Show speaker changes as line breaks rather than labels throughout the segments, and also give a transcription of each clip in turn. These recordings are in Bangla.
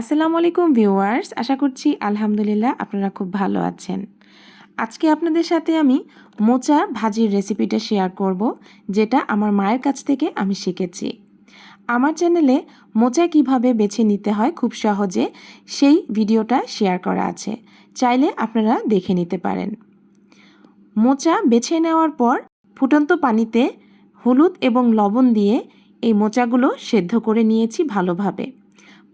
আসসালামু আলাইকুম ভিউয়ার্স, আশা করছি আলহামদুলিল্লাহ আপনারা খুব ভালো আছেন। আজকে আপনাদের সাথে আমি মোচা ভাজির রেসিপিটা শেয়ার করব, যেটা আমার মায়ের কাছ থেকে আমি শিখেছি। আমার চ্যানেলে মোচা কীভাবে বেছে নিতে হয় খুব সহজে সেই ভিডিওটা শেয়ার করা আছে, চাইলে আপনারা দেখে নিতে পারেন। মোচা বেছে নেওয়ার পর ফুটন্ত পানিতে হলুদ এবং লবণ দিয়ে এই মোচাগুলো সেদ্ধ করে নিয়েছি ভালোভাবে।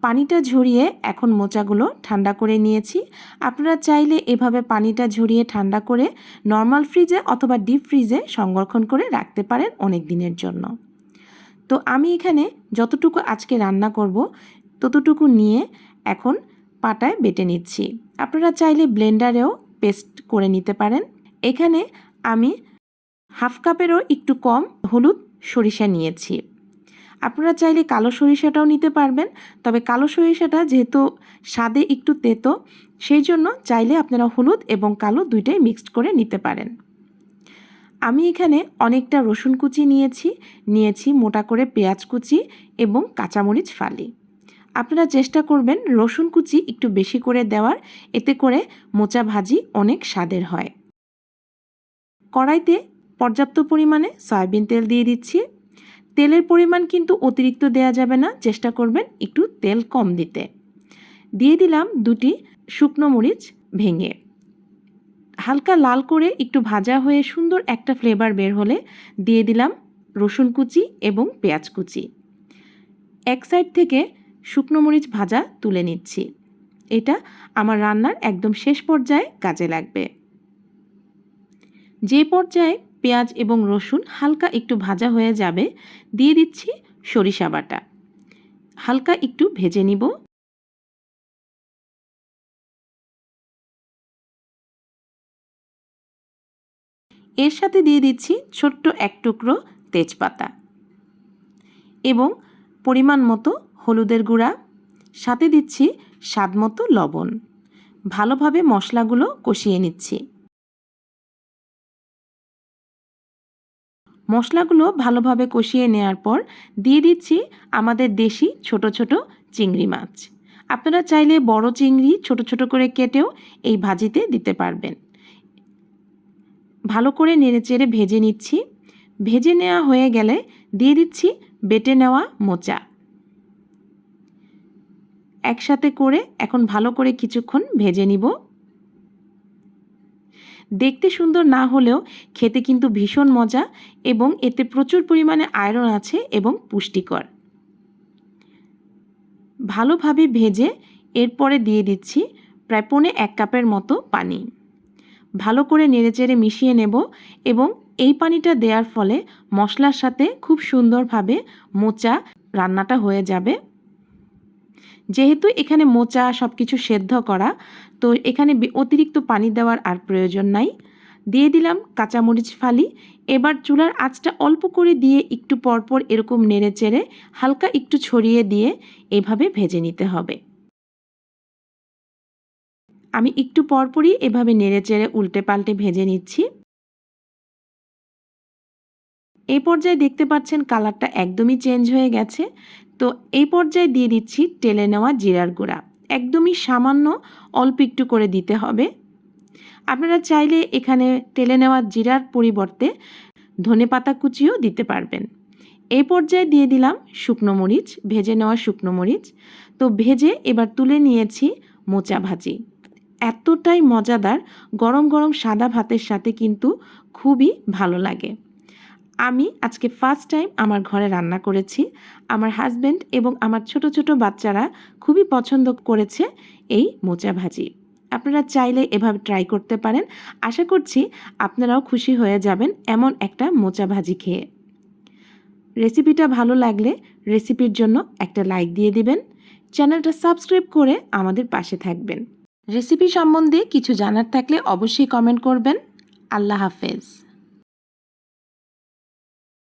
পানিটা ঝরিয়ে এখন মোচাগুলো ঠান্ডা করে নিয়েছি। আপনারা চাইলে এভাবে পানিটা ঝরিয়ে ঠান্ডা করে নর্মাল ফ্রিজে অথবা ডিপ ফ্রিজে সংরক্ষণ করে রাখতে পারেন অনেক দিনের জন্য। তো আমি এখানে যতটুকু আজকে রান্না করব ততটুকু নিয়ে এখন পাটায় বেটে নিচ্ছি। আপনারা চাইলে ব্লেন্ডারেও পেস্ট করে নিতে পারেন। এখানে আমি হাফ কাপেরও একটু কম হলুদ সরিষা নিয়েছি। আপনারা চাইলে কালো সরিষাটাও নিতে পারবেন, তবে কালো সরিষাটা যেহেতু স্বাদে একটু তেতো, সেই জন্য চাইলে আপনারা হলুদ এবং কালো দুইটাই মিক্সড করে নিতে পারেন। আমি এখানে অনেকটা রসুন কুচি নিয়েছি নিয়েছি মোটা করে পেঁয়াজ কুচি এবং কাঁচামরিচ ফালি। আপনারা চেষ্টা করবেন রসুন কুচি একটু বেশি করে দেওয়ার, এতে করে মোচা ভাজি অনেক স্বাদের হয়। কড়াইতে পর্যাপ্ত পরিমাণে সয়াবিন তেল দিয়ে দিচ্ছি। তেলের পরিমাণ কিন্তু অতিরিক্ত দেয়া যাবে না, চেষ্টা করবেন একটু তেল কম দিতে। দিয়ে দিলাম দুটি শুকনো মরিচ ভেঙে। হালকা লাল করে একটু ভাজা হয়ে সুন্দর একটা ফ্লেভার বের হলে দিয়ে দিলাম রসুন কুচি এবং পেঁয়াজ কুচি। এক সাইড থেকে শুকনো মরিচ ভাজা তুলে নিচ্ছি। এটা আমার রান্নার একদম শেষ পর্যায়ে কাজে লাগবে। যে পর্যায়ে পেঁয়াজ এবং রসুন হালকা একটু ভাজা হয়ে যাবে, দিয়ে দিচ্ছি সরিষা বাটা। হালকা একটু ভেজে নিব। এর সাথে দিয়ে দিচ্ছি ছোট্ট এক টুকরো তেজপাতা এবং পরিমাণ মতো হলুদের গুঁড়া। সাথে দিচ্ছি স্বাদ মতো লবণ। ভালোভাবে মশলাগুলো কষিয়ে নিচ্ছি। মশলাগুলো ভালোভাবে কষিয়ে নেওয়ার পর দিয়ে দিচ্ছি আমাদের দেশি ছোট ছোট চিংড়ি মাছ। আপনারা চাইলে বড় চিংড়ি ছোট ছোট করে কেটেও এই ভাজিতে দিতে পারবেন। ভালো করে নেড়েচেড়ে ভেজে নিচ্ছি। ভেজে নেওয়া হয়ে গেলে দিয়ে দিচ্ছি বেটে নেওয়া মোচা। একসাথে করে এখন ভালো করে কিছুক্ষণ ভেজে নিব। দেখতে সুন্দর না হলেও খেতে কিন্তু ভীষণ মজা এবং এতে প্রচুর পরিমাণে আয়রন আছে এবং পুষ্টিকর। ভালোভাবে ভেজে এরপরে দিয়ে দিচ্ছি প্রায় পৌনে এক কাপের মতো পানি। ভালো করে নেড়েচেড়ে মিশিয়ে নেব এবং এই পানিটা দেওয়ার ফলে মশলার সাথে খুব সুন্দরভাবে মোচা রান্নাটা হয়ে যাবে। যেহেতু এখানে মোচা সব কিছু সেদ্ধ করা, তো এখানে অতিরিক্ত পানি দেওয়ার আর প্রয়োজন নাই। দিয়ে দিলাম কাঁচামরিচ ফালি। এবার চুলার আঁচটা অল্প করে দিয়ে একটু পরপর এরকম নেড়ে চেড়ে হালকা একটু ছড়িয়ে দিয়ে এভাবে ভেজে নিতে হবে। আমি একটু পরপরই এভাবে নেড়ে চেড়ে উল্টে পাল্টে ভেজে নিচ্ছি। এই পর্যায়ে দেখতে পাচ্ছেন কালারটা একদমই চেঞ্জ হয়ে গেছে। তো এই পর্যায়ে দিয়ে দিচ্ছি টেলে নেওয়া জিরার গুঁড়া। একদমই সামান্য অল্প একটু করে দিতে হবে। আপনারা চাইলে এখানে টেলে নেওয়া জিরার পরিবর্তে ধনে পাতা কুচিও দিতে পারবেন। এই পর্যায়ে দিয়ে দিলাম শুকনো মরিচ, ভেজে নেওয়া শুকনো মরিচ। তো ভেজে এবার তুলে নিয়েছি মোচা ভাজি। এতটাই মজাদার গরম গরম সাদা ভাতের সাথে কিন্তু খুবই ভালো লাগে। আমি আজকে ফার্স্ট টাইম আমার ঘরে রান্না করেছি। আমার হাজব্যান্ড এবং আমার ছোট ছোট বাচ্চারা খুবই পছন্দ করেছে এই মোচা ভাজি। আপনারা চাইলে এভাবে ট্রাই করতে পারেন। আশা করছি আপনারাও খুশি হয়ে যাবেন এমন একটা মোচা ভাজি খেয়ে। রেসিপিটা ভালো লাগলে রেসিপির জন্য একটা লাইক দিয়ে দিবেন। চ্যানেলটা সাবস্ক্রাইব করে আমাদের পাশে থাকবেন। রেসিপি সম্বন্ধে কিছু জানার থাকলে অবশ্যই কমেন্ট করবেন। আল্লাহ হাফেজ।